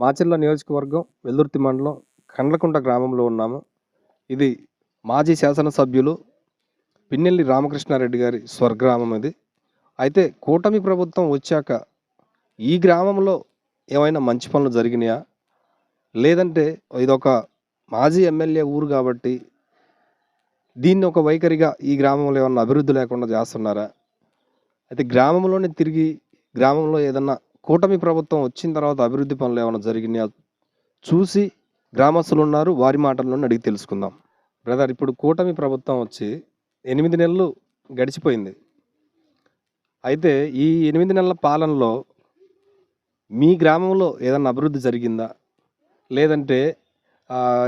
మాచిల్ల నియోజకవర్గం వెల్దుర్తి మండలం కండ్లకుంట గ్రామంలో ఉన్నాము. ఇది మాజీ శాసనసభ్యులు పిన్నెల్లి రామకృష్ణారెడ్డి గారి స్వర్గ్రామం ఇది. అయితే కూటమి ప్రభుత్వం వచ్చాక ఈ గ్రామంలో ఏమైనా మంచి పనులు జరిగినాయా? లేదంటే ఇదొక మాజీ ఎమ్మెల్యే ఊరు కాబట్టి దీన్ని ఒక వైఖరిగా ఈ గ్రామంలో ఏమన్నా అభివృద్ధి లేకుండా చేస్తున్నారా? అయితే గ్రామంలోనే తిరిగి గ్రామంలో ఏదన్నా కూటమి ప్రభుత్వం వచ్చిన తర్వాత అభివృద్ధి పనులు ఏమైనా జరిగినాయా? చూసి గ్రామస్తులు ఉన్నారు వారి మాటల్లోనే అడిగి తెలుసుకుందాం. బ్రదర్ ఇప్పుడు కూటమి ప్రభుత్వం వచ్చి ఎనిమిది నెలలు గడిచిపోయింది. అయితే ఈ ఎనిమిది నెలల పాలనలో మీ గ్రామంలో ఏదన్నా అభివృద్ధి జరిగిందా? లేదంటే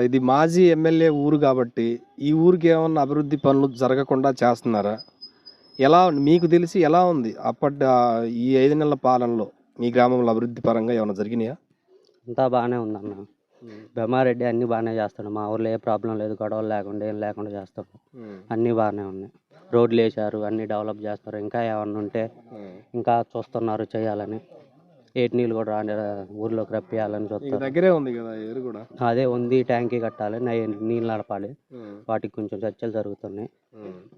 ఇది మాజీ ఎమ్మెల్యే ఊరు కాబట్టి ఈ ఊరికి ఏమన్నా అభివృద్ధి పనులు జరగకుండా చేస్తున్నారా? ఎలా మీకు తెలిసి ఎలా ఉంది అప్పటి ఈ ఐదు నెలల పాలనలో? మీ గ్రామంలో అభివృద్ధి పరంగా ఏమైనా జరిగినాయా? అంతా బాగానే ఉందన్న. బ్రహ్మారెడ్డి అన్నీ బాగానే చేస్తాడు. మా ఊర్లో ఏ ప్రాబ్లం లేదు. గొడవలు లేకుండా ఏం లేకుండా చేస్తాడు. అన్నీ బాగానే ఉన్నాయి. రోడ్లు వేశారు అన్నీ డెవలప్ చేస్తారు. ఇంకా ఏమన్నా ఉంటే ఇంకా చూస్తున్నారు చేయాలని. ఏటి నీళ్ళు కూడా రాని ఊర్లోకి రప్పియాలని చూస్తారు దగ్గరే ఉంది కదా ఏరు కూడా? అదే ఉంది ట్యాంకీ కట్టాలి నై నీళ్ళు నడపాలి. వాటికి కొంచెం చర్చలు జరుగుతున్నాయి.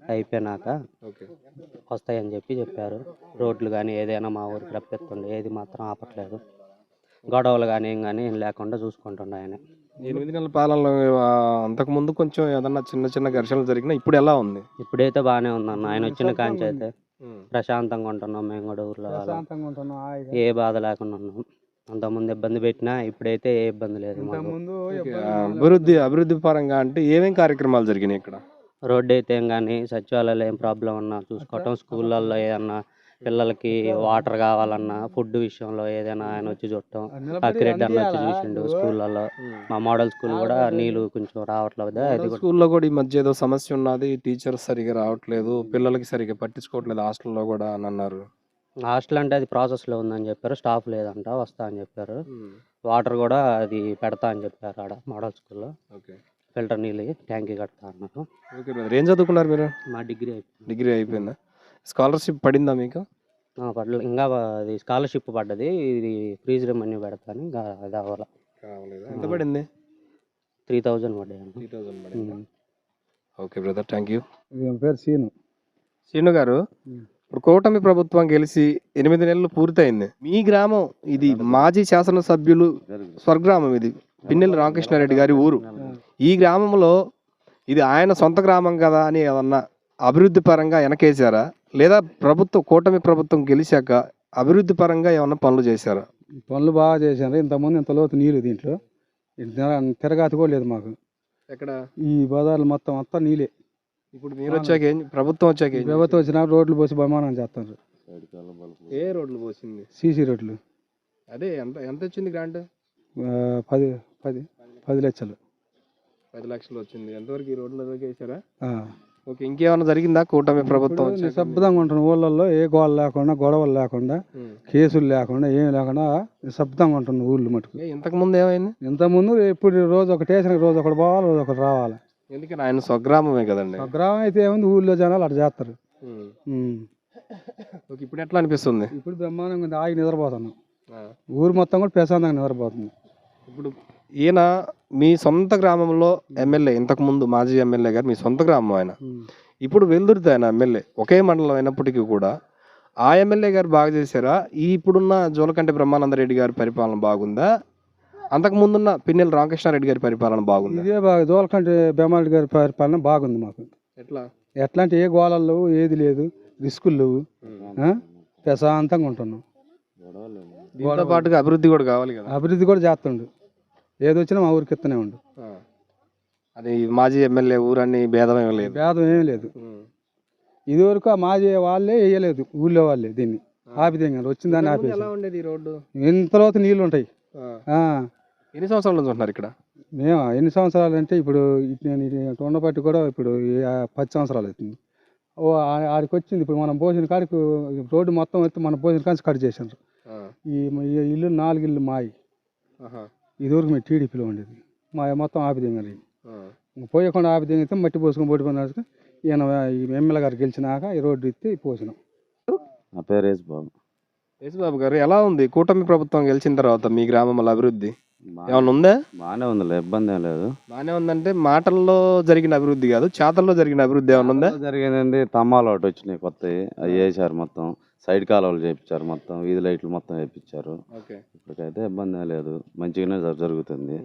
అయిపోయినాక వస్తాయని చెప్పి చెప్పారు. రోడ్లు కానీ ఏదైనా మా ఊరికి రప్పిస్తుండే ఏది మాత్రం ఆపట్లేదు. గొడవలు కానీ ఏం కానీ ఏం లేకుండా చూసుకుంటుండే ఆయన. ఎనిమిది నెలల పాలనలో ఆ, అంతకుముందు కొంచెం ఏదన్నా చిన్న చిన్న ఘర్షణలు జరిగినా ఇప్పుడు ఎలా ఉంది? ఇప్పుడైతే బాగానే ఉందన్న ఆయన వచ్చిన కాంచి అయితే ప్రశాంతంగా ఉంటున్నాం మేము కూడా ఊర్లో వాళ్ళం. ఏ బాధ లేకుండా ఉన్నాం. అంతకుముందు ఇబ్బంది పెట్టినా ఇప్పుడైతే ఏ ఇబ్బంది లేదు మాకు. ఆ, అభివృద్ధి అభివృద్ధి పరంగా అంటే ఏమేం కార్యక్రమాలు జరిగినాయి ఇక్కడ? రోడ్డు అయితే ఏం కానీ సచివాలయాలు ఏం ప్రాబ్లం ఉన్నా చూసుకోవటం స్కూళ్ళల్లో ఏదన్నా పిల్లలకి వాటర్ కావాలన్నా ఫుడ్ విషయంలో ఏదైనా ఆయన వచ్చి చూడటం అక్కిరెడ్డి అన్న వచ్చి చూసిండు స్కూళ్ళల్లో. మా మోడల్ స్కూల్ కూడా నీళ్ళు కొంచెం రావట్లేదు. అది స్కూల్లో కూడా ఈ మధ్య ఏదో సమస్య ఉన్నది టీచర్స్ సరిగా రావట్లేదు పిల్లలకి సరిగా పట్టించుకోవట్లేదు హాస్టల్లో కూడా అని అన్నారు. హాస్టల్ అంటే అది ప్రాసెస్లో ఉందని చెప్పారు స్టాఫ్ లేదంట వస్తా అని చెప్పారు. వాటర్ కూడా అది పెడతా అని చెప్పారు ఆడ మోడల్ స్కూల్లో. ఓకే. ఫిల్టర్ నీళ్ళు ట్యాంకీ కడతా అన్నారు. ఓకే ఏం చదువుకున్నారు మీరు? మా డిగ్రీ అయిపోయింది. డిగ్రీ అయిపోయిందా? స్కాలర్షిప్ పడిందా మీకు? ఆ, పడలే. ఇంకా అది స్కాలర్షిప్ పడ్డది. ఇది ఫ్రీజ్ రెమన్యూ పెడతాను. ఇంకా అది అవ్వాలి. ఎంత పడింది? త్రీ థౌజండ్ పడ్డాయి three thousand okay brother. Thank you. పేరు సీను. శ్రీను గారు. ఇప్పుడు కూటమి ప్రభుత్వం గెలిచి ఎనిమిది నెలలు పూర్తయింది. మీ గ్రామం ఇది మాజీ శాసనసభ్యులు స్వర్గ్రామం ఇది. పిన్నెల్లి రామకృష్ణారెడ్డి గారి ఊరు. ఈ గ్రామంలో ఇది ఆయన సొంత గ్రామం కదా అని ఏమన్నా అభివృద్ధి పరంగా వెనకేసారా లేదా ప్రభుత్వం కూటమి ప్రభుత్వం గెలిచాక అభివృద్ధి పరంగా ఏమన్నా పనులు చేశారా? పనులు బాగా చేశారు. ఇంతకుముందు ఇంత లోతు నీళ్ళు దీంట్లో. తిరగాతి కూడా లేదు మాకు. ఎక్కడ? ఈ బజార్లు మొత్తం అంతా నీళ్ళే. ఇప్పుడు మీరు వచ్చాక ఏం ప్రభుత్వం వచ్చాక ఏం ప్రభుత్వం వచ్చినా రోడ్లు పోసి బహుమానం చేస్తారు. ఏ రోడ్లు పోసింది? సీసీ రోడ్లు. అదే ఎంత ఎంత వచ్చింది గ్రాంట్ పది పది పది లక్షలు. పది లక్షలు వచ్చింది. ఎంతవరకు ఈ రోడ్ల వరకు వేసారా. ఓకే ఇంకేమైనా జరిగిందా? కూటమి ప్రభుత్వం ఇప్పుడు? నిశ్శబ్దంగా ఉంటున్న ఊళ్ళల్లో ఏ గోడలు లేకుండా గొడవలు లేకుండా. కేసులు లేకుండా ఏం లేకుండా నిశ్శబ్దంగా ఉంటున్న ఊళ్ళు మటుకు. ఏ, ఇంతకు ముందు ఏమైంది? ఇంతకుముందు ఎప్పుడు రోజు ఒక స్టేషన్కి రోజు ఒకటి పోవాలి రోజు ఒకటి రావాలి. ఎందుకని? ఆయన స్వగ్రామమే కదండి. ఒక గ్రామం అయితే ఏముంది? ఊళ్ళో జనాలు అటు చేస్తారు. ఓకే ఇప్పుడు ఎట్లా అనిపిస్తుంది? ఇప్పుడు బ్రహ్మాండంగా ఉంది. ఆగి నిద్రపోతున్నాం. ఊరు మొత్తం కూడా ప్రశాంతంగా నిద్రపోతుంది. ఇప్పుడు ఈయన మీ సొంత గ్రామంలో ఎమ్మెల్యే ఇంతకు ముందు మాజీ ఎమ్మెల్యే గారు మీ సొంత గ్రామం ఆయన. ఇప్పుడు వెల్దుర్తి ఆయన ఎమ్మెల్యే ఒకే మండలం అయినప్పటికీ కూడా ఆ ఎమ్మెల్యే గారు బాగా చేశారా? ఈ ఇప్పుడున్న జోలకంటి బ్రహ్మానందరెడ్డి గారి పరిపాలన బాగుందా? అంతకు ముందున్న పిన్నెల రామకృష్ణారెడ్డి గారి పరిపాలన బాగుందా? ఇదే బాగా దోలకంటి బెమ్మారెడ్డి గారి పరిపాలన బాగుంది మాకు. ఎట్లా? ఎట్లాంటి ఏ గోళాలు లేవు ఏది లేదు రిస్కులు లేవు? ప్రశాంతంగా ఉంటున్నాం. దీంతో పాటుగా అభివృద్ధి కూడా కావాలి కదా. అభివృద్ధి కూడా చేస్తుండు. ఏది వచ్చినా మా ఊరికి ఎత్తనే ఉండు. అది మాజీ ఎమ్మెల్యే ఊరని భేదం ఏమీ లేదు. భేదం ఏమీ లేదు ఇదివరకు ఆ మాజీ వాళ్ళే వేయలేదు ఊళ్ళో వాళ్ళే దీన్ని. ఆపిదేంగా వచ్చిన దాన్ని ఆపేసి ఎలా ఉండేది ఈ రోడ్డు? ఇంతలోతు నీళ్ళు ఉంటాయి. ఆ. ఎన్ని సంవత్సరాల నుంచి ఉంటున్నారు ఇక్కడ? మేము ఎన్ని సంవత్సరాలు అంటే ఇప్పుడు ఇటు నేను ఇటు ఉండబట్టి కూడా ఇప్పుడు ఈ ఆ పది సంవత్సరాలు అవుతుంది. ఓ ఆ- ఆడికి వచ్చింది ఇప్పుడు మనం పోసిన కాడికి రోడ్డు మొత్తం ఎత్తి మనం పోసిన కాడికి కట్ చేసారు ఈ ఈ ఇల్లు నాలుగు ఇల్లు మాయి. ఇదివరకు మేము టీడీపీలో ఉండేది. మా మొత్తం ఆపిదింగది పోయకుండా ఆపిదింగితే మట్టి పోసుకొని పని ఈయన ఈ ఎమ్మెల్యే గారు గెలిచినాక ఈ రోడ్డు ఎత్తి పోసినాం. నా పేరు యేసు బాబు యేసుబాబు గారు ఎలా ఉంది? కూటమి ప్రభుత్వం గెలిచిన తర్వాత మీ గ్రామంలో అభివృద్ధి? ఏమన్నా ఉందా? బాగానే ఉందిలే ఇబ్బంది ఏం లేదు. బానే ఉందంటే మాటల్లో జరిగిన అభివృద్ధి కాదు చేతల్లో జరిగిన అభివృద్ధి ఏమన్నా ఉందా? జరిగింది తమ్మాలు ఒకటి వచ్చినాయి కొత్తవి అవి వేసారు మొత్తం. సైడ్ కాలువలు చేయించారు మొత్తం వీధి లైట్లు మొత్తం వేయించారు ఓకే. ఇప్పటికైతే ఇబ్బంది లేదు. మంచిగానే జరు- జరుగుతుంది.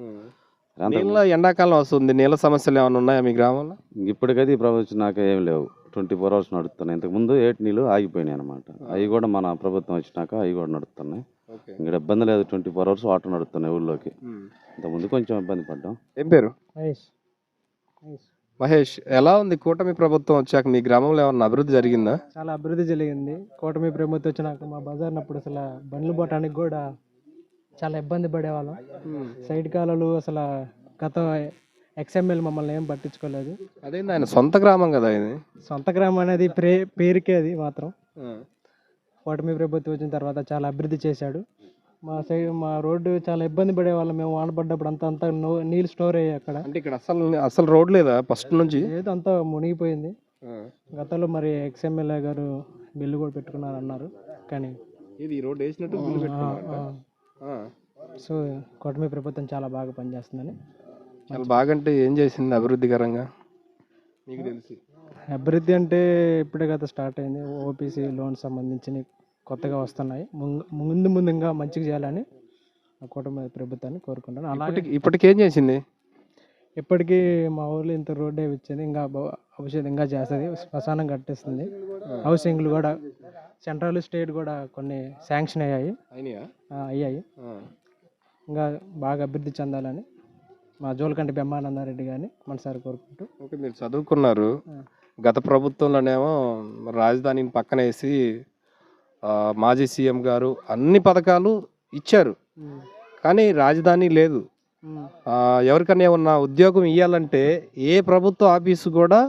నీళ్ళ ఎండాకాలం వస్తుంది. నీళ్ళ సమస్యలు ఏమైనా ఉన్నాయా మీ గ్రామంలో? ఇప్పటికైతే ఈ ప్రభుత్వం నాకు ఏం లేవు. ట్వంటీ ఫోర్ అవర్స్ నడుస్తున్నాయి. ఇంతకు ముందు ఏటి నీళ్ళు ఆగిపోయినాయి అనమాట అవి కూడా మన ప్రభుత్వం వచ్చినాక అవి కూడా నడుస్తున్నాయి. ఓకే. ఇక్కడ ఇబ్బంది లేదు. ట్వంటీ ఫోర్ అవర్స్ వాటర్ నడుస్తున్నాయి ఊళ్ళోకి. ఇంతకుముందు కొంచెం ఇబ్బంది పడ్డాం. ఏం పేరు? మహేష్ ఎలా ఉంది కూటమి ప్రభుత్వం వచ్చాక? మీ గ్రామంలో ఏమన్నా అభివృద్ధి జరిగిందా? చాలా అభివృద్ధి జరిగింది. కూటమి ప్రభుత్వం వచ్చినాక మా బజార్ అప్పుడు అసలు బండ్లు పోవటానికి కూడా చాలా ఇబ్బంది పడేవాళ్ళం. సైడ్ కాలువలు అసలు గత ఎక్స్ఎంఎల్ మమ్మల్ని ఏం పట్టించుకోలేదు. అదేంది ఆయన? సొంత గ్రామం కదా ఇది? సొంత గ్రామం అనేది ప్రే పేరుకే అది మాత్రం. కూటమి ప్రభుత్వం వచ్చిన తర్వాత చాలా అభివృద్ధి చేశాడు. మా సైడ్ మా రోడ్డు చాలా ఇబ్బంది పడేవాళ్ళం మేము వాన పడ్డప్పుడు. అంతా అంతా నీళ్ళు స్టోర్ అయ్యాయి అక్కడ. అంటే ఇక్కడ అసలు అసలు రోడ్ లేదా ఫస్ట్ నుంచి? ఏదో అంతా మునిగిపోయింది. గతంలో మరి ఎక్స్ఎంఎల్ఏ గారు బిల్లు కూడా పెట్టుకున్నారు అన్నారు కానీ ఇది రోడ్ వేసినట్టు బిల్లు. ఆ. సో కూటమి ప్రభుత్వం చాలా బాగా పనిచేస్తుందని. చాలా బాగంటే ఏం చేసింది అభివృద్ధికరంగా? మీకు తెలిసి. అభివృద్ధి అంటే ఇప్పుడే కదా స్టార్ట్ అయింది. ఓపీసీ లోన్ సంబంధించిన కొత్తగా వస్తున్నాయి. ముందు ముందు ఇంకా మంచిగా చేయాలని ఆ కూటమి ప్రభుత్వాన్ని కోరుకుంటాను అలాగే ఇప్పటికి ఇప్పటికేం చేసింది? ఇప్పటికీ మా ఊర్లో ఇంత రోడ్డే ఇచ్చింది ఇంకా భవిష్యత్తు ఇంకా చేస్తుంది శ్మశానం కట్టిస్తుంది. హౌసింగ్లు కూడా సెంట్రల్ స్టేట్ కూడా కొన్ని శాంక్షన్ అయ్యాయి. అయ్యాయి. ఇంకా బాగా అభివృద్ధి చెందాలని మా జోలకంటి బ్రహ్మానందారెడ్డి గారిని మనసారి కోరుకుంటూ. ఓకే మీరు చదువుకున్నారు. గత ప్రభుత్వంలోనేమో రాజధానిని పక్కన వేసి మాజీ సీఎం గారు అన్ని పథకాలు ఇచ్చారు. కానీ రాజధాని లేదు. ఎవరికైనా ఏమన్నా ఉద్యోగం ఇవ్వాలంటే ఏ ప్రభుత్వ ఆఫీసు కూడా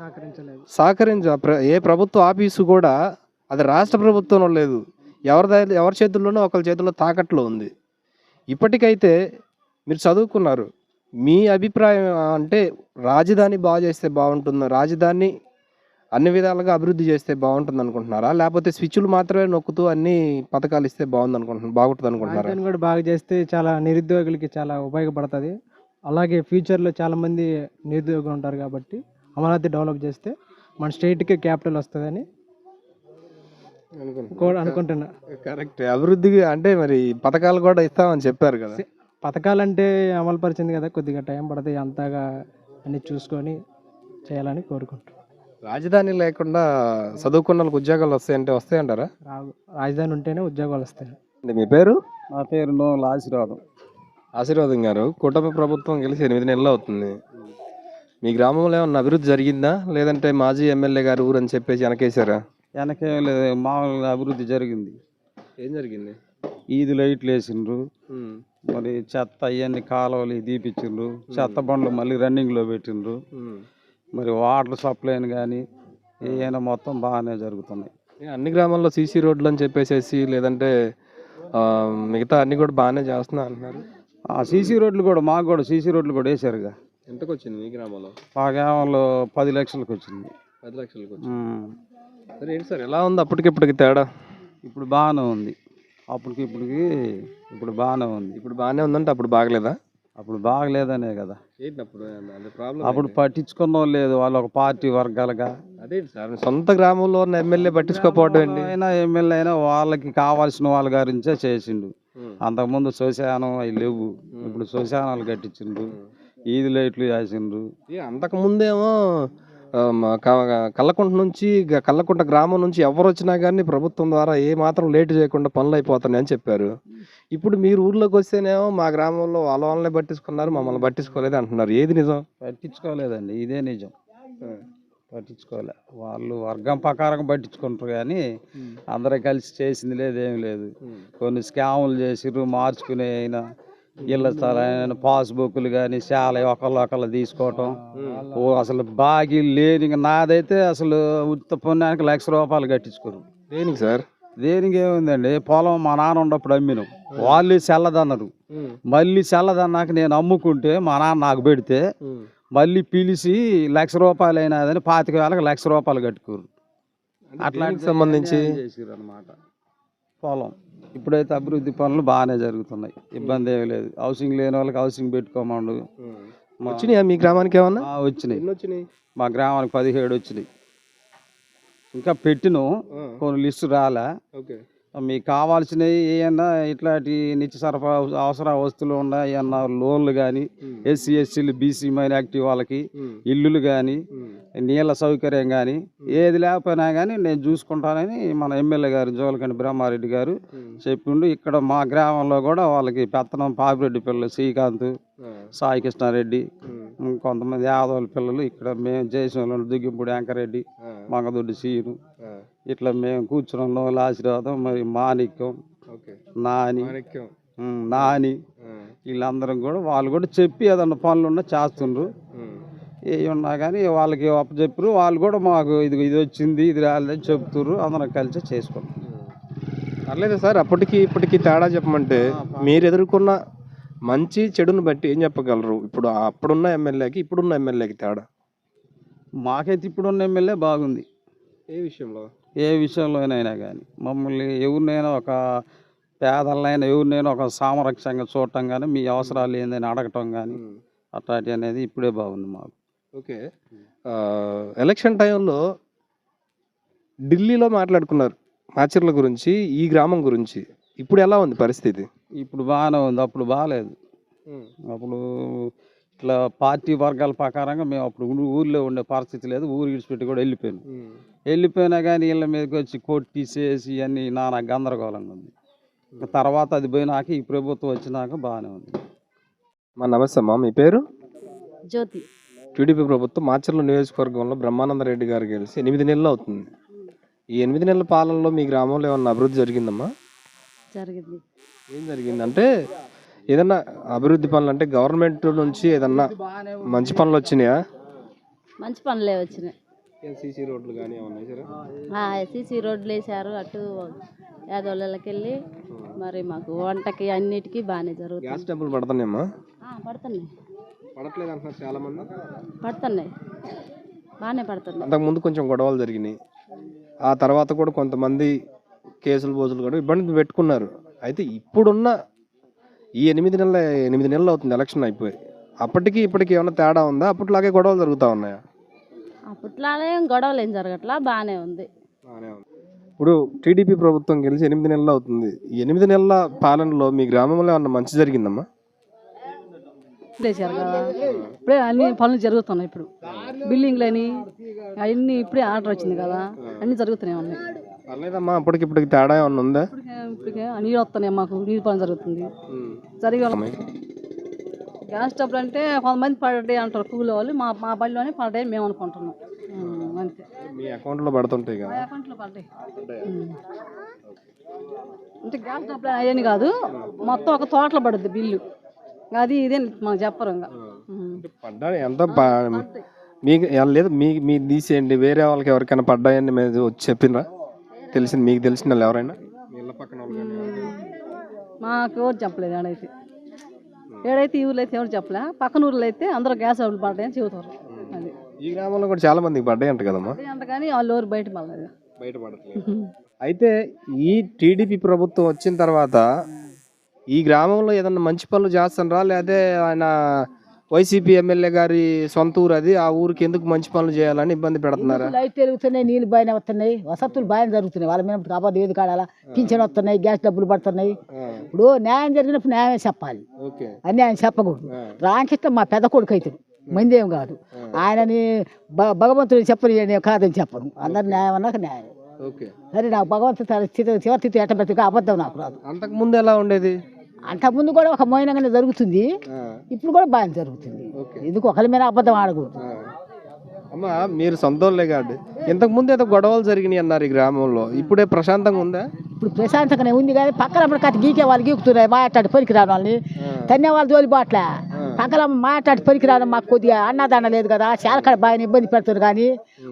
సహకరించలేదు. సహకరించ ఏ ప్రభుత్వ ఆఫీసు కూడా అది రాష్ట్ర ప్రభుత్వంలో లేదు. ఎవరి దగ్గర ఎవరి చేతుల్లోనో ఒకరి చేతుల్లో తాకట్లో ఉంది. ఇప్పటికైతే మీరు చదువుకున్నారు. మీ అభిప్రాయం అంటే రాజధాని బాగు చేస్తే బాగుంటుంది? రాజధాని అన్ని విధాలుగా అభివృద్ధి చేస్తే బాగుంటుంది అనుకుంటున్నారా లేకపోతే స్విచ్లు మాత్రమే నొక్కుతూ అన్ని పథకాలు ఇస్తే బాగుంది అనుకుంటున్నారు బాగుంటుంది అనుకుంటున్నారా కూడా బాగా చేస్తే చాలా నిరుద్యోగులకి చాలా ఉపయోగపడుతుంది. అలాగే ఫ్యూచర్లో చాలా మంది నిరుద్యోగులు ఉంటారు కాబట్టి అమరావతి డెవలప్ చేస్తే మన స్టేట్కి క్యాపిటల్ వస్తుందని అనుకుంటున్నా. కరెక్ట్. అభివృద్ధికి అంటే మరి పథకాలు కూడా ఇస్తామని చెప్పారు కదా. పథకాలంటే అమలు పరిచింది కదా కొద్దిగా టైం పడుతుంది అంతగా అన్ని చూసుకొని చేయాలని కోరుకుంటున్నాను రాజధాని లేకుండా చదువుకున్న వాళ్ళకి ఉద్యోగాలు వస్తాయంటే వస్తాయంటారా? రావు. రాజధాని ఉంటేనే ఉద్యోగాలు వస్తాయి. అంటే మీ పేరు? నా పేరు నోముల ఆశీర్వాదం. ఆశీర్వాదం గారు కూటమి ప్రభుత్వం గెలిచి ఎనిమిది నెలలు అవుతుంది. మీ గ్రామంలో ఏమన్నా అభివృద్ధి జరిగిందా? లేదంటే మాజీ ఎమ్మెల్యే గారు ఊరు అని చెప్పేసి వెనకేశారా? వెనకేం లేదు మామూలుగా అభివృద్ధి జరిగింది. ఏం జరిగింది? ఈది లైట్లు వేసిండ్రు. మరి చెత్త అవన్నీ కాలువలు దీపించిండ్రు. చెత్త బండ్లు మళ్ళీ రన్నింగ్లో పెట్టిండ్రు. మరి వాటర్ సప్లైని కానీ ఏమైనా మొత్తం బాగానే జరుగుతున్నాయి. అన్ని గ్రామాల్లో సీసీ రోడ్లు అని చెప్పేసేసి లేదంటే మిగతా అన్ని కూడా బాగానే చేస్తున్నా అంటున్నారు. ఆ సీసీ రోడ్లు కూడా మాకు కూడా సీసీ రోడ్లు కూడా వేశారుగా. ఎంతకు వచ్చింది మీ గ్రామంలో? మా గ్రామంలో పది లక్షలకు వచ్చింది. పది లక్షలకు. సరే ఏంటి సార్ ఎలా ఉంది అప్పటికిప్పటికి తేడా? ఇప్పుడు బాగానే ఉంది. అప్పటికి ఇప్పటికి ఇప్పుడు బాగానే ఉంది. ఇప్పుడు బాగానే ఉందంటే అప్పుడు బాగలేదా? అప్పుడు బాగలేదనే కదా. అప్పుడు? పట్టించుకున్న లేదు వాళ్ళు ఒక పార్టీ వర్గాలుగా. అదే సార్? సొంత గ్రామంలో ఉన్న ఎమ్మెల్యే పట్టించుకోకపోవడం ఏంటి? అయినా ఎమ్మెల్యే అయినా వాళ్ళకి కావాల్సిన వాళ్ళ గురించే చేసిండు. అంతకుముందు శ్మశానం అవి లేవు. ఇప్పుడు శ్మశానాలు కట్టించిండ్రు. ఈది లైట్లు వేసిండ్రు ఏ, అంతకుముందేమో కల్లకుంట నుంచి కల్లకుంట గ్రామం నుంచి ఎవరు వచ్చినా కానీ ప్రభుత్వం ద్వారా ఏ మాత్రం లేట్ చేయకుండా పనులు అయిపోతున్నాయి అని చెప్పారు. ఇప్పుడు మీరు ఊర్లోకి వస్తేనేమో మా గ్రామంలో వాళ్ళ వాళ్ళనే పట్టించుకున్నారు మమ్మల్ని పట్టించుకోలేదు అంటున్నారు. ఏది నిజం? పట్టించుకోలేదండి ఇదే నిజం. పట్టించుకోలే. వాళ్ళు వర్గం ప్రకారం పట్టించుకుంటారు కానీ అందరూ కలిసి చేసింది లేదు ఏం లేదు. కొన్ని స్కాములు చేసిర్రు మార్చుకునే అయినా. ఇళ్ళ స్థలం పాస్బుక్లు కానీ చాలా ఒకళ్ళు ఒకళ్ళు తీసుకోవటం. ఓ అసలు బాగి లేని నాదైతే అసలు ఉత్త పుణ్యానికి లక్ష రూపాయలు కట్టించుకోరు దేనికి సార్? దేనికి ఏముందండి? పొలం మా నాన్న ఉన్నప్పుడు అమ్మినాం. వాళ్ళు చల్లదన్నారు మళ్ళీ చల్లదన్నాక నేను అమ్ముకుంటే మా నాన్న నాకు పెడితే మళ్ళీ పిలిచి లక్ష రూపాయలు అయినదని పాతిక వేలకు లక్ష రూపాయలు కట్టుకోరు అట్లా సంబంధించి? పొలం. ఇప్పుడైతే అభివృద్ధి పనులు బాగానే జరుగుతున్నాయి. ఇబ్బంది ఏమీ లేదు. హౌసింగ్ లేని వాళ్ళకి హౌసింగ్ పెట్టుకోమండు. మా- వచ్చినాయా మీ గ్రామానికి ఏమన్నా? ఆ, వచ్చినాయి. ఎన్ని వచ్చినాయి? మా గ్రామానికి పదిహేడు వచ్చినాయి. ఇంకా పెట్టిను. కొన్ని లిస్టు రాలే. ఓకే. మీకు కావాల్సినవి ఏమన్నా ఇట్లాంటి నిత్య సరఫరా అవసర వస్తువులు ఉన్నాయి ఏమన్నా లోన్లు కానీ ఎస్సీ ఎస్సీలు బీసీ మైనారిటీ వాళ్ళకి ఇల్లులు కానీ నీళ్ళ సౌకర్యం కానీ ఏది లేకపోయినా కానీ నేను చూసుకుంటానని మన ఎమ్మెల్యే గారు జోలకండి బ్రహ్మారెడ్డి గారు చెప్పిండు. ఇక్కడ మా గ్రామంలో కూడా వాళ్ళకి పెత్తనం పాపిరెడ్డి పిల్లలు శ్రీకాంత్ సాయి కృష్ణారెడ్డి కొంతమంది యాదవుల పిల్లలు ఇక్కడ మేము చేసిన దుగ్గింపూడి వెంకరెడ్డి మంగదొడ్డి సీను ఇట్లా మేము కూర్చున్నాం ఆశీర్వాదం మరి మాణిక్యం నాని నాని వీళ్ళందరం కూడా వాళ్ళు కూడా చెప్పి ఏదన్నా పనులు ఉన్నా చేస్తుండ్రు. ఏ ఉన్నా కానీ వాళ్ళకి చెప్పరు. వాళ్ళు కూడా మాకు ఇది ఇది వచ్చింది ఇది రాలేదని చెప్తుర్రు. అందరం కలిసి చేసుకుంటాం పర్లేదు సార్ అప్పటికి ఇప్పటికి తేడా చెప్పమంటే మీరు ఎదుర్కొన్న మంచి చెడును బట్టి ఏం చెప్పగలరు? ఇప్పుడు అప్పుడున్న ఎమ్మెల్యేకి ఇప్పుడున్న ఎమ్మెల్యేకి తేడా? మాకైతే ఇప్పుడున్న ఎమ్మెల్యే బాగుంది. ఏ విషయంలో? ఏ విషయంలోనైనా కానీ. మమ్మల్ని ఎవరినైనా ఒక పేదలనైనా ఎవరినైనా ఒక సామరక్షంగా చూడటం కానీ మీ అవసరాలు ఏందని అడగటం కానీ అట్లాంటి అనేది ఇప్పుడే బాగుంది మాకు. ఓకే. ఎలక్షన్ టైంలో ఢిల్లీలో మాట్లాడుకున్నారు మాచర్ల గురించి ఈ గ్రామం గురించి. ఇప్పుడు ఎలా ఉంది పరిస్థితి? ఇప్పుడు బాగానే ఉంది అప్పుడు బాగాలేదు. అప్పుడు ఇట్లా పార్టీ వర్గాల ప్రకారంగా మేము అప్పుడు ఊ- ఊర్లో ఉండే పరిస్థితి లేదు ఊరు విడిచిపెట్టి కూడా వెళ్ళిపోయాను. వెళ్ళిపోయినా కానీ వీళ్ళ మీదకి వచ్చి కొట్టి చేసి అన్ని నానా గందరగోళంగా ఉంది. ఇంకా తర్వాత అది పోయినాక ఈ ప్రభుత్వం వచ్చినాక బాగానే ఉంది. మా నమస్తే అమ్మా మీ పేరు? జ్యోతి. టీడీపీ ప్రభుత్వం మాచర్ల నియోజకవర్గంలో బ్రహ్మానంద రెడ్డి గారు గెలిచి ఎనిమిది నెలలు అవుతుంది. ఈ ఎనిమిది నెలల పాలనలో మీ గ్రామంలో ఏమన్నా అభివృద్ధి జరిగిందమ్మా? జరిగింది. ఏం జరిగిందంటే ఏదన్నా అభివృద్ధి పనులు అంటే గవర్నమెంట్ నుంచి ఏదన్నా మంచి పనులు వచ్చినాయా? మంచి పనులే వచ్చినాయి. సీసీ రోడ్లు కానీ ఏమన్నా ఎస్సీసీ రోడ్లు వేసారు అటు యాదవులకి వెళ్ళి మరి మాకు వంటకి అన్నిటికీ బాగానే జరుగుతుంది. గ్యాస్ డబ్బులు పడుతున్నాయమ్మా? ఆ, పడుతున్నాయి. పడట్లేదు అంటున్నారు చాలా మంది పడుతున్నాయి. బాగానే పడుతున్నాయి. అంతకుముందు కొంచెం గొడవలు జరిగినాయి. ఆ తర్వాత కూడా కొంతమంది కేసులు బోజులు కూడా ఇబ్బంది పెట్టుకున్నారు. అయితే ఇప్పుడున్న ఈ ఎనిమిది నెలల ఎనిమిది నెలలు అవుతుంది ఎలక్షన్ అయిపోయి. అప్పటికి ఇప్పటికి ఏమైనా తేడా ఉందా? అప్పట్లాగే గొడవలు జరుగుతూ ఉన్నాయా? అప్పట్లానే ఏం గొడవలు ఏం జరగట్లా? బాగానే ఉంది. ఇప్పుడు టీడీపీ ప్రభుత్వం గెలిచి ఎనిమిది నెలలు అవుతుంది. ఈ ఎనిమిది నెలల పాలనలో మీ గ్రామంలో ఏమన్నా మంచి జరిగిందమ్మా? చేశారు కదా ఇప్పుడే అన్ని పనులు జరుగుతున్నాయి ఇప్పుడు. బిల్డింగ్లు అని అవన్నీ ఇప్పుడే ఆర్డర్ వచ్చింది కదా అన్ని జరుగుతున్నాయి ఉన్నాయి పర్లేదమ్మా అప్పటికి ఇప్పటికి తేడా ఏమన్నా ఉందా? ఇప్పటికే ఇప్పటికే నీళ్ళు వస్తున్నాయి మాకు నీళ్ళు పని జరుగుతుంది. జరిగే గ్యాస్ డబ్బులు అంటే కొంతమంది పర్ డే అంటారు కూలి వాళ్ళు. మా మా బడిలోనే పర్ డే మేము అనుకుంటున్నాం. ఉమ్, అంతే. మీ అకౌంట్లో పడుతుంటాయి మా కదా అకౌంట్లో ఉమ్. అంటే గ్యాస్ డబ్బులు అయ్యని కాదు మొత్తం ఒక తోటలో పడుద్ది బిల్లు. అది ఇదే మాకు చెప్పరు ఇంకా. ఉమ్. పడ్డా ఎంత ప- మీకు లేదు మీ మీ తీసేయండి వేరే వాళ్ళకి ఎవరికైనా పడ్డాయని మీరు వచ్చి చెప్పినరా? తెలిసింది మీకు తెలిసిన వాళ్ళు ఎవరైనా? మీ ఇళ్ళ పక్కన వాళ్ళు కానీ ఎవరికైనా? మాకు ఎవరు చెప్పలేదు ఏడైతే ఏడైతే ఈ ఊర్లో అయితే ఎవరు చెప్పలే? పక్కన ఊర్లో అయితే అందరూ గ్యాస్ డబ్బులు పడ్డాయని చెబుతారు. అది. ఈ గ్రామంలో కూడా చాలా మందికి పడ్డాయి అంట కదమ్మా? అంట కానీ వాళ్ళు ఎవరు బయట పడలేదు. బయట పడట్లేదు. అయితే ఈ టీడీపీ ప్రభుత్వం వచ్చిన తర్వాత ఈ గ్రామంలో ఏదన్నా మంచి పనులు చేస్తానరా? లేదా ఆయన వైసీపీ ఎమ్మెల్యే గారి సొంత ఊరు అది. ఆ ఊరికి ఎందుకు మంచి పనులు చేయాలని ఇబ్బంది పెడుతున్నారా? లైట్ వెలుగుతున్నాయి నీళ్ళు బాగానే వస్తున్నాయి వసతులు బాగానే జరుగుతున్నాయి. వాళ్ళ మీద కాపాడు ఏది కాడాలా? పింఛన్ వస్తున్నాయి గ్యాస్ డబ్బులు పడుతున్నాయి. ఇప్పుడు న్యాయం జరిగినప్పుడు న్యాయమే చెప్పాలి. అన్యాయం చెప్పకూడదు. రామకృష్ణ మా పెద్ద కొడుకు అవుతాడు మందేం కాదు. ఆయనని భగవంతుడు చెప్పని కాదని చెప్పను. అందరు న్యాయం అన్నాక న్యాయం. సరే నాకు భగవంతుడు చివరి స్థితి ఎట్ట పెట్టుకో అబద్ధం నాకు రాదు. అంతకు ముందు ఎలా ఉండేది? అంతకుముందు కూడా ఒక మౌనంగానే జరుగుతుంది. ఇప్పుడు కూడా బాగానే జరుగుతుంది. ఎందుకు ఒకరి మీద అబద్ధం ఆడకూడదు. అమ్మా మీరు సొంతోళ్ళే కాదు. ఇంతకు ముందు ఏదో గొడవలు జరిగినాయి అన్నారు ఈ గ్రామంలో. ఇప్పుడే ప్రశాంతంగా ఉందా? ఇప్పుడు ప్రశాంతంగానే ఉంది కానీ పక్కన అప్పుడు కథ గీకే వాళ్ళు గీకుతున్నాయి. మాట్లాడి పనికి రాని వాళ్ళని తన్నే వాళ్ళు జోలి బాట్లే పక్కన మాట్లాడి పనికి రాను మాకు కొద్దిగా అన్నదాన లేదు కదా చాలా బాగా ఇబ్బంది పెడతారు కానీ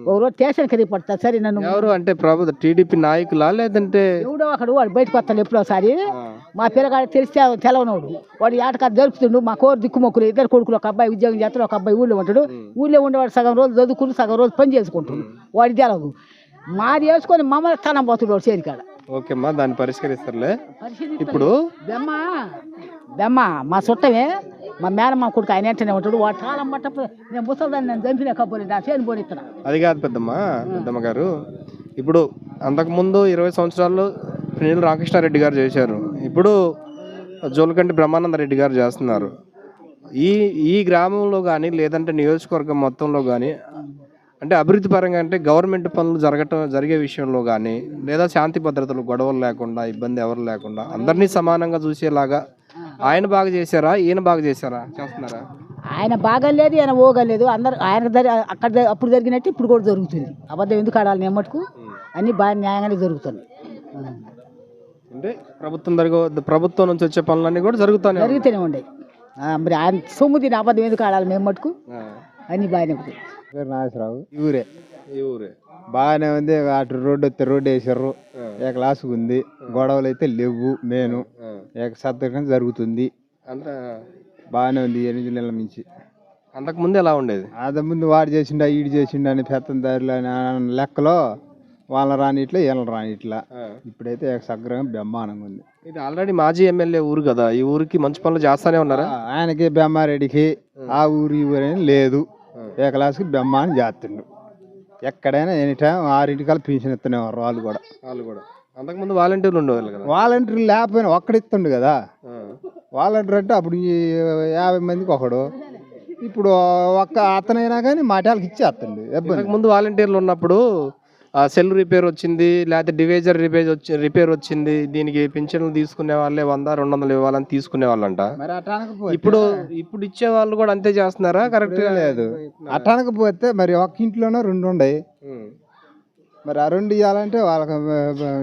ఒక రోజు స్టేషన్కి వెళ్ళి పడతారు. సరే నన్ను ఎవరు అంటే ప్రభు టీడీపీ నాయకులా లేదంటే? ఎవడో ఒకడు వాడు బయటకు వస్తాడు ఎప్పుడో ఒకసారి. మా పిల్లగాడు తెలిస్తే తెలవనోడు. వాడు ఏటకాదు జరుపుతుండు మా కోరు దిక్కుమొక్కులు ఇద్దరు కొడుకులు ఒక అబ్బాయి ఉద్యోగం చేస్తాడు ఒక అబ్బాయి ఊళ్ళో ఉంటాడు. ఊళ్ళో ఉండేవాడు సగం రోజు చదువుకుని సగం రోజు పని చేసుకుంటాడు. వాడి తెలవదు. మాది వేసుకొని మమ్మల్ని స్థానం పోతుడు చేరికాడ ఓకే అమ్మా దాన్ని పరిష్కరిస్తారులే. ఇప్పుడు? బెమ్మ బెమ్మ మా చుట్టమే మా మేడం మా కొడుకు ఆయన వెంటనే ఉంటాడు. వాడు తాళం పట్ట నేను ముసలిదాన్ని నేను చంపిన కబ్బోని నా ఫేన్ పోని అది కాదు పెద్దమ్మ పెద్దమ్మ గారు. ఇప్పుడు అంతకుముందు ఇరవై సంవత్సరాల్లో పిన్నెల్లి రామకృష్ణారెడ్డి గారు చేశారు. ఇప్పుడు జోలకంటి బ్రహ్మానంద రెడ్డి గారు చేస్తున్నారు. ఈ ఈ గ్రామంలో కానీ లేదంటే నియోజకవర్గం మొత్తంలో కానీ అంటే అభివృద్ధి పరంగా అంటే గవర్నమెంట్ పనులు జరగటం జరిగే విషయంలో కానీ లేదా శాంతి భద్రతలు గొడవలు లేకుండా ఇబ్బంది ఎవరు లేకుండా అందరినీ సమానంగా చూసేలాగా ఆయన బాగా చేశారా? ఈయన బాగా చేశారా? చేస్తున్నారా? ఆయన బాగలేదు ఆయన ఓగలేదు అందరు ఆయన అక్కడ అప్పుడు జరిగినట్టు ఇప్పుడు కూడా జరుగుతుంది. అబద్ధం ఎందుకు ఆడాలి నేను మటుకు అన్నీ బాగా న్యాయంగానే జరుగుతున్నాయి. అంటే ప్రభుత్వం జరగ ప్రభుత్వం నుంచి వచ్చే పనులన్నీ కూడా జరుగుతానే ఉన్నాయి. జరుగుతూనే ఉండే ఆ, మరి ఆయన సొమ్ము తిని అబద్ధం ఎందుకు ఆడాలి మేము మటుకు. అన్నీ బాగానే ఉంటాయి నాగేశ్వరరావు. ఊరే. ఈ ఊరే బాగానే ఉంది. అటు రోడ్డు వస్తే రోడ్డు వేసారు ఏ క్లాసుకు ఉంది. గొడవలు అయితే లేవు. మేను ఏక సద్దకం జరుగుతుంది. అంత బాగానే ఉంది ఎనిమిది నెలల నుంచి. అంతకు ముందు ఎలా ఉండేది? అదే ముందు వాడు చేసిండా ఈడు చేసిండా అని పెత్తందారులు అని లెక్కలో వాళ్ళ రాని ఇట్లా వీళ్ళ రాని ఇట్లా ఇప్పుడైతే ఏక సగ్రహం బ్రహ్మాండంగా ఉంది. ఇది ఆల్రెడీ మాజీ ఎమ్మెల్యే ఊరు కదా. ఈ ఊరికి మంచి పనులు చేస్తానే ఉన్నారా? ఆయనకి బెమ్మారెడ్డికి ఆ. ఊరు ఈ ఊరు అని లేదు. ఏ క్లాస్కి బెమ్మాని చేస్తుండు. ఎక్కడైనా ఎనీ టైం ఆరింటికల్లా పెన్షన్ ఇస్తున్నారు వాళ్ళు కూడా. వాళ్ళు కూడా. అంతకుముందు వాలంటీర్లు ఉండేవాళ్ళు కదా? వాలంటీర్ లేకపోయినా ఒక్కడిస్తుండు కదా. వాలంటీర్ అంటే అప్పుడు ఈ యాభై మందికి ఒకడు. ఇప్పుడు ఒక్క అతనైనా కానీ మాటలకి ఇంతకు ముందు వాలంటీర్లు ఉన్నప్పుడు సెల్ రిపేర్ వచ్చింది లేకపోతే డివైజర్ రిపేర్ వచ్చి రిపేర్ వచ్చింది దీనికి పింఛన్లు తీసుకునే వాళ్ళే వంద రెండు వందలు ఇవ్వాలని తీసుకునే వాళ్ళంట. ఇప్పుడు ఇప్పుడు ఇచ్చే వాళ్ళు కూడా అంతే చేస్తున్నారా? కరెక్ట్ లేదు. అటానకపోతే మరి ఒక్క ఇంట్లోనే రెండు ఉండయి. మరి ఆ రెండు ఇవ్వాలంటే వాళ్ళకి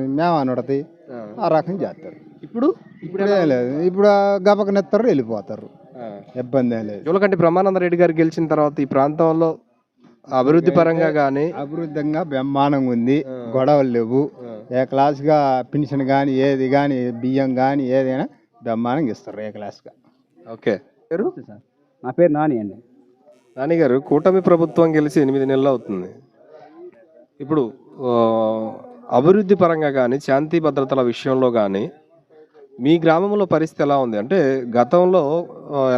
మేమని ఉడతాయి ఆ. రకం చేస్తారు. ఇప్పుడు? ఇప్పుడు లేదు. ఇప్పుడు గబక నెత్తారు వెళ్ళిపోతారు. ఇబ్బంది లేదు. జోలకంటి బ్రహ్మానంద రెడ్డి గారు గెలిచిన తర్వాత ఈ ప్రాంతంలో అభివృద్ధి పరంగా కానీ అభివృద్ధిగా బ్రహ్మాండంగా ఉంది. గొడవలు లేవు. ఏ క్లాస్గా పెన్షన్ కానీ ఏది కానీ బియ్యం కానీ ఏదైనా బ్రహ్మాండంగా ఇస్తారు ఏ క్లాస్గా ఓకే. పేరు? నా పేరు నాని అండి. నాని గారు కూటమి ప్రభుత్వం గెలిచి ఎనిమిది నెలలు అవుతుంది. ఇప్పుడు అభివృద్ధి పరంగా కానీ శాంతి భద్రతల విషయంలో కానీ మీ గ్రామంలో పరిస్థితి ఎలా ఉంది? అంటే గతంలో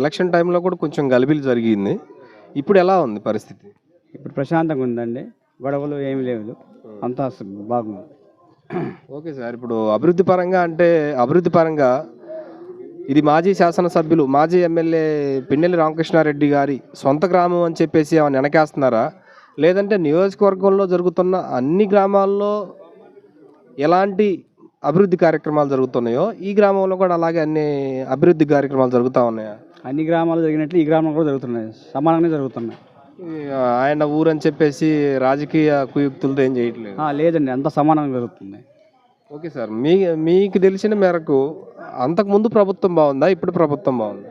ఎలక్షన్ టైంలో కూడా కొంచెం గలిబిలి జరిగింది. ఇప్పుడు ఎలా ఉంది పరిస్థితి? ఇప్పుడు ప్రశాంతంగా ఉందండి. గొడవలు ఏమి లేవు అంతా బాగుంది. ఓకే సార్ ఇప్పుడు అభివృద్ధి పరంగా అంటే అభివృద్ధి పరంగా ఇది మాజీ శాసనసభ్యులు మాజీ ఎమ్మెల్యే పిన్నెల్లి రామకృష్ణారెడ్డి గారి సొంత గ్రామం అని చెప్పేసి ఏమైనా వెనకేస్తున్నారా? లేదంటే నియోజకవర్గంలో జరుగుతున్న అన్ని గ్రామాల్లో ఎలాంటి అభివృద్ధి కార్యక్రమాలు జరుగుతున్నాయో ఈ గ్రామంలో కూడా అలాగే అన్ని అభివృద్ధి కార్యక్రమాలు జరుగుతూ ఉన్నాయా? అన్ని గ్రామాలు జరిగినట్లు ఈ గ్రామంలో కూడా జరుగుతున్నాయి. సమానంగానే జరుగుతున్నాయి. ఆయన ఊరని చెప్పేసి రాజకీయ కుయుక్తులతో ఏం చేయట్లేదు. లేదండి అంతా సమానంగా జరుగుతుంది. ఓకే సార్ మీ మీకు తెలిసిన మేరకు అంతకుముందు ప్రభుత్వం బాగుందా ఇప్పుడు ప్రభుత్వం బాగుందా?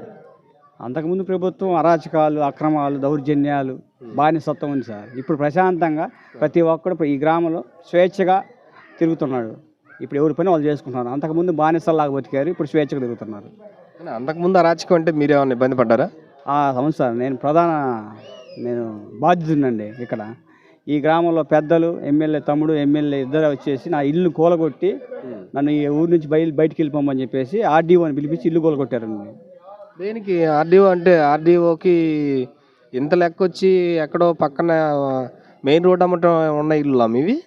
అంతకుముందు ప్రభుత్వం అరాచకాలు అక్రమాలు దౌర్జన్యాలు బానిసత్వం ఉంది సార్. ఇప్పుడు ప్రశాంతంగా ప్రతి ఒక్కడు ఈ గ్రామంలో స్వేచ్ఛగా తిరుగుతున్నాడు. ఇప్పుడు ఎవరి పని వాళ్ళు చేసుకుంటున్నారు. అంతకుముందు బానిసల్లాగా బతికారు ఇప్పుడు స్వేచ్ఛగా తిరుగుతున్నారు. అంతకుముందు అరాచకం అంటే మీరేమన్నా ఇబ్బంది పడ్డారా? ఆ అవును సార్ నేను ప్రధాన నేను బాధ్యతనండి ఇక్కడ. ఈ గ్రామంలో పెద్దలు ఎమ్మెల్యే తమ్ముడు ఎమ్మెల్యే ఇద్దరు వచ్చేసి నా ఇల్లు కూలగొట్టి నన్ను ఈ ఊరు నుంచి బయలు బయటికి వెళ్ళిపోమని చెప్పేసి ఆర్డీఓని పిలిపించి ఇల్లు కూలగొట్టారండి. దేనికి ఆర్డీఓ అంటే ఆర్డీఓకి ఇంత లెక్క వచ్చి ఎక్కడో పక్కన మెయిన్ రోడ్ అమ్మటం ఉన్న ఇల్లు మీవి?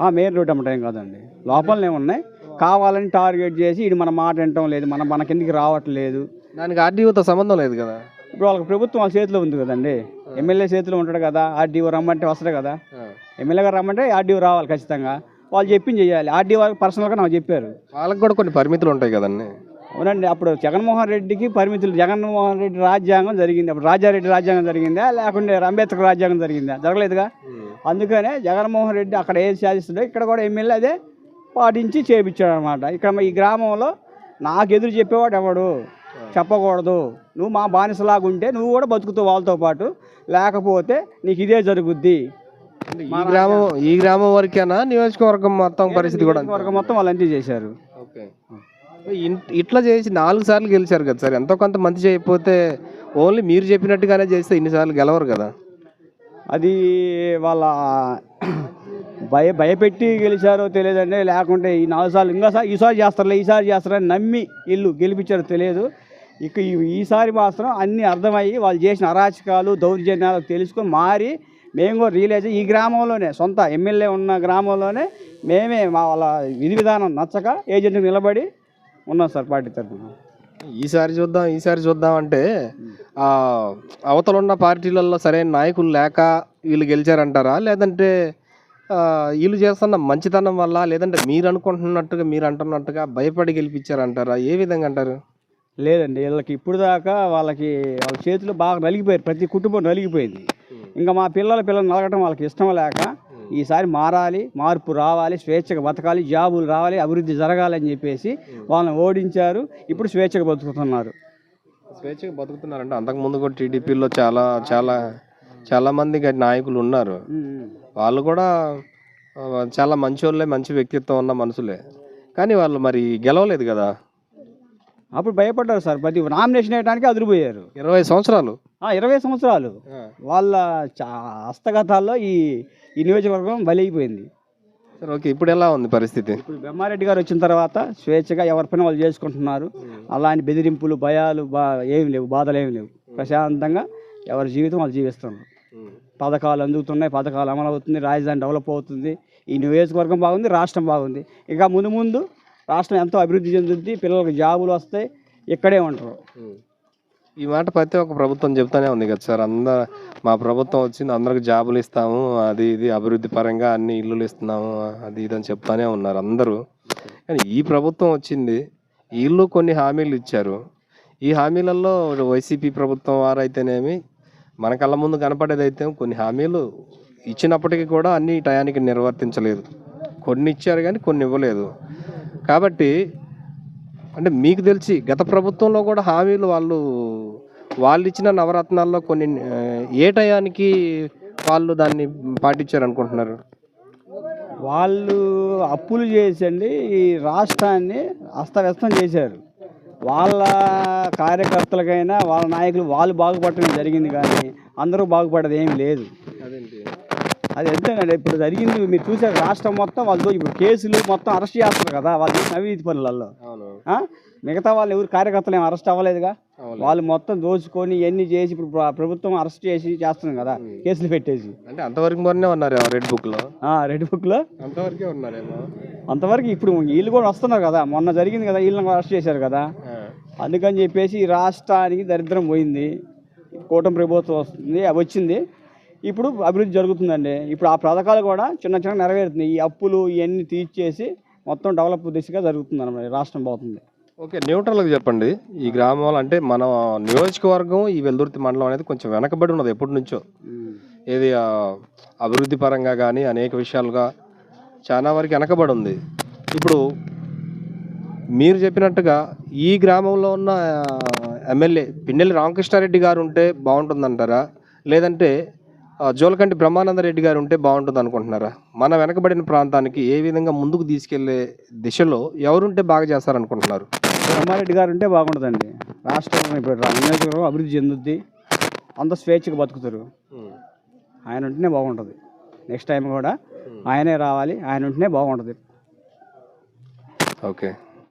ఆ మెయిన్ రోడ్ అమ్మటం ఏం కాదండి. లోపలనే ఉన్నాయి. కావాలని టార్గెట్ చేసి ఇది మన మాట వినటం లేదు మన మన కిందికి రావట్లేదు. దానికి ఆర్డీఓతో సంబంధం లేదు కదా? ఇప్పుడు వాళ్ళకి ప్రభుత్వం వాళ్ళ చేతిలో ఉంది కదండి. ఎమ్మెల్యే చేతిలో ఉంటాడు కదా ఆర్డీఓ రమ్మంటే వస్తాడు కదా. ఎమ్మెల్యే గారు రమ్మంటే ఆర్డీఓ రావాలి ఖచ్చితంగా. వాళ్ళు చెప్పింది చేయాలి. ఆర్డీఓ పర్సనల్గా నాకు చెప్పారు. వాళ్ళకి కూడా కొన్ని పరిమితులు ఉంటాయి కదండి. అవునండి అప్పుడు జగన్మోహన్ రెడ్డికి పరిమితులు జగన్మోహన్ రెడ్డి రాజ్యాంగం జరిగింది. అప్పుడు రాజారెడ్డి రాజ్యాంగం జరిగిందా లేకుంటే అంబేద్కర్ రాజ్యాంగం జరిగిందా? జరగలేదుగా? అందుకనే జగన్మోహన్ రెడ్డి అక్కడ ఏది సాధిస్తుందో ఇక్కడ కూడా ఎమ్మెల్యే అదే పాటించి చేపించాడు అనమాట ఇక్కడ ఈ గ్రామంలో నాకు ఎదురు చెప్పేవాడు ఎవడు? చెప్పకూడదు. నువ్వు మా బానిసలాగా ఉంటే నువ్వు కూడా బతుకుతావు వాళ్ళతో పాటు. లేకపోతే నీకు ఇదే జరుగుద్ది. ఈ గ్రామం ఈ గ్రామం వరకేనా? నియోజకవర్గం మొత్తం పరిస్థితి కూడా? వరకు మొత్తం వాళ్ళు అంతే చేశారు. ఓకే. ఇట్లా చేసి నాలుగు సార్లు గెలిచారు కదా సార్. ఎంతో కొంత మంచి చేయకపోతే ఓన్లీ మీరు చెప్పినట్టుగానే చేస్తే ఇన్నిసార్లు గెలవరు కదా. అది వాళ్ళ భయ భయపెట్టి గెలిచారో తెలియదండి. లేకుంటే ఈ నాలుగు సార్లు ఇంకోసారి ఈసారి చేస్తారులే ఈసారి చేస్తారని నమ్మి ఇల్లు గెలిపించారో తెలియదు. ఇక ఈ- ఈసారి మాత్రం అన్నీ అర్థమయ్యి వాళ్ళు చేసిన అరాచకాలు దౌర్జన్యాలు తెలుసుకొని మారి మేము కూడా రియలైజ్ ఈ గ్రామంలోనే సొంత ఎమ్మెల్యే ఉన్న గ్రామంలోనే మేమే మా వాళ్ళ విధి విధానం నచ్చక ఏజెంట్ నిలబడి ఉన్నాం సార్ పార్టీ తరఫున. ఈసారి చూద్దాం ఈసారి చూద్దాం అంటే అవతలున్న పార్టీలలో సరైన నాయకులు లేక వీళ్ళు గెలిచారంటారా? లేదంటే వీళ్ళు చేస్తున్న మంచితనం వల్ల లేదంటే మీరు అనుకుంటున్నట్టుగా మీరు అంటున్నట్టుగా భయపడి గెలిపించారంటారా? ఏ విధంగా అంటారు? లేదండి. వీళ్ళకి ఇప్పుడు దాకా వాళ్ళకి వాళ్ళ చేతులు బాగా నలిగిపోయారు. ప్రతి కుటుంబం నలిగిపోయింది. ఇంకా మా పిల్లల పిల్లలు నలగటం వాళ్ళకి ఇష్టం లేక ఈసారి మారాలి మార్పు రావాలి స్వేచ్ఛగా బతకాలి జాబులు రావాలి అభివృద్ధి జరగాలని చెప్పేసి వాళ్ళని ఓడించారు. ఇప్పుడు స్వేచ్ఛగా బతుకుతున్నారు. స్వేచ్ఛగా బతుకుతున్నారంటే అంతకుముందు కూడా టీడీపీలో చాలా చాలా చాలా మంది నాయకులు ఉన్నారు. వాళ్ళు కూడా చాలా మంచోళ్ళే మంచి వ్యక్తిత్వం ఉన్న మనుషులే. కానీ వాళ్ళు మరి గెలవలేదు కదా. అప్పుడు భయపడ్డారు సార్. ప్రతి నామినేషన్ వేయడానికి అదిరిపోయారు. ఇరవై సంవత్సరాలు. ఇరవై సంవత్సరాలు. వాళ్ళ చా- హస్తగతాల్లో ఈ ఈ నియోజకవర్గం బలైపోయింది. సరే ఓకే. ఇప్పుడు ఎలా ఉంది పరిస్థితి? ఇప్పుడు బ్రహ్మారెడ్డి గారు వచ్చిన తర్వాత స్వేచ్ఛగా ఎవరి పని వాళ్ళు చేసుకుంటున్నారు. అలాంటి బెదిరింపులు భయాలు బా ఏమి లేవు. బాధలు ఏమి లేవు. ప్రశాంతంగా ఎవరి జీవితం వాళ్ళు జీవిస్తున్నారు. పథకాలు అందుతున్నాయి. పథకాలు అమలు అవుతుంది రాజధాని డెవలప్ అవుతుంది. ఈ నియోజకవర్గం బాగుంది. రాష్ట్రం బాగుంది. ఇక ముందు ముందు రాష్ట్రం ఎంతో అభివృద్ధి చెందుద్ది పిల్లలకు జాబులు వస్తాయి ఇక్కడే ఉంటారు. ఈ మాట ప్రతి ఒక్క ప్రభుత్వం చెప్తానే ఉంది కదా సార్. అందరు మా ప్రభుత్వం వచ్చింది అందరికి జాబులు ఇస్తాము అది ఇది అభివృద్ధి పరంగా అన్ని ఇల్లులు ఇస్తున్నాము అది ఇది అని చెప్తానే ఉన్నారు అందరూ. కానీ ఈ ప్రభుత్వం వచ్చింది వీళ్ళు కొన్ని హామీలు ఇచ్చారు. ఈ హామీలలో వైసీపీ ప్రభుత్వం వారైతేనేమి మన కళ్ళ ముందు కనపడేదైతే కొన్ని హామీలు ఇచ్చినప్పటికీ కూడా అన్ని టయానికి నిర్వర్తించలేదు. కొన్ని ఇచ్చారు కానీ కొన్ని ఇవ్వలేదు. కాబట్టి అంటే మీకు తెలిసి గత ప్రభుత్వంలో కూడా హామీలు వాళ్ళు వాళ్ళు ఇచ్చిన నవరత్నాల్లో కొన్ని ఏ టయానికి వాళ్ళు దాన్ని పాటించారు అనుకుంటున్నారు వాళ్ళు అప్పులు చేసండి ఈ రాష్ట్రాన్ని అస్తవ్యస్తం చేశారు. వాళ్ళ కార్యకర్తలకైనా వాళ్ళ నాయకులు వాళ్ళు బాగుపడటమే జరిగింది కానీ అందరూ బాగుపడేది ఏమీ లేదు. అది ఎంతేనండి ఇప్పుడు జరిగింది మీరు చూసారు రాష్ట్రం మొత్తం వాళ్ళు ఇప్పుడు కేసులు మొత్తం అరెస్ట్ చేస్తారు కదా వాళ్ళు అవినీతి పనులలో? మిగతా వాళ్ళు ఎవరు కార్యకర్తలు ఏం అరెస్ట్ అవ్వలేదుగా? వాళ్ళు మొత్తం దోచుకొని ఇవన్నీ చేసి ఇప్పుడు ప్ర- ప్రభుత్వం అరెస్ట్ చేసి చేస్తుంది కదా కేసులు పెట్టేసి. అంటే అంతవరకు ఉన్నారు రెడ్ బుక్లో? రెడ్ బుక్లో అంతవరకే ఉన్నారేమో. అంతవరకు ఇప్పుడు వీళ్ళు కూడా వస్తున్నారు కదా మొన్న జరిగింది కదా వీళ్ళని అరెస్ట్ చేశారు కదా. అందుకని చెప్పేసి రాష్ట్రానికి దరిద్రం పోయింది. కూటమి ప్రభుత్వం వస్తుంది అవి వచ్చింది. ఇప్పుడు అభివృద్ధి జరుగుతుందండి. ఇప్పుడు ఆ పథకాలు కూడా చిన్న చిన్న నెరవేరుతున్నాయి. ఈ అప్పులు ఇవన్నీ తీర్చేసి మొత్తం డెవలప్ దిశగా జరుగుతుంది అన్నమాట రాష్ట్రం పోతుంది ఓకే న్యూట్రల్గా చెప్పండి. ఈ గ్రామంలో అంటే మన నియోజకవర్గం ఈ వెల్దుర్తి మండలం అనేది కొంచెం వెనకబడి ఉన్నది ఎప్పటి నుంచో. ఏది అభివృద్ధి పరంగా కానీ అనేక విషయాలుగా చాలా వరకు వెనకబడి ఉంది. ఇప్పుడు మీరు చెప్పినట్టుగా ఈ గ్రామంలో ఉన్న ఎమ్మెల్యే పిన్నెల్లి రామకృష్ణారెడ్డి గారు ఉంటే బాగుంటుందంటారా? లేదంటే జోలకంటి బ్రహ్మానందరెడ్డి గారు ఉంటే బాగుంటుంది అనుకుంటున్నారా? మన వెనకబడిన ప్రాంతానికి ఏ విధంగా ముందుకు తీసుకెళ్ళే దిశలో ఎవరుంటే బాగా చేస్తారనుకుంటున్నారు? బ్రహ్మారెడ్డి గారు ఉంటే బాగుంటుందండి రాష్ట్రం ఇప్పుడు నియోజకవర్గం అభివృద్ధి చెందుద్ది అంత స్వేచ్ఛగా బతుకుతారు. ఆయన ఉంటేనే బాగుంటుంది. నెక్స్ట్ టైం కూడా ఆయనే రావాలి ఆయన ఉంటేనే బాగుంటుంది. ఓకే.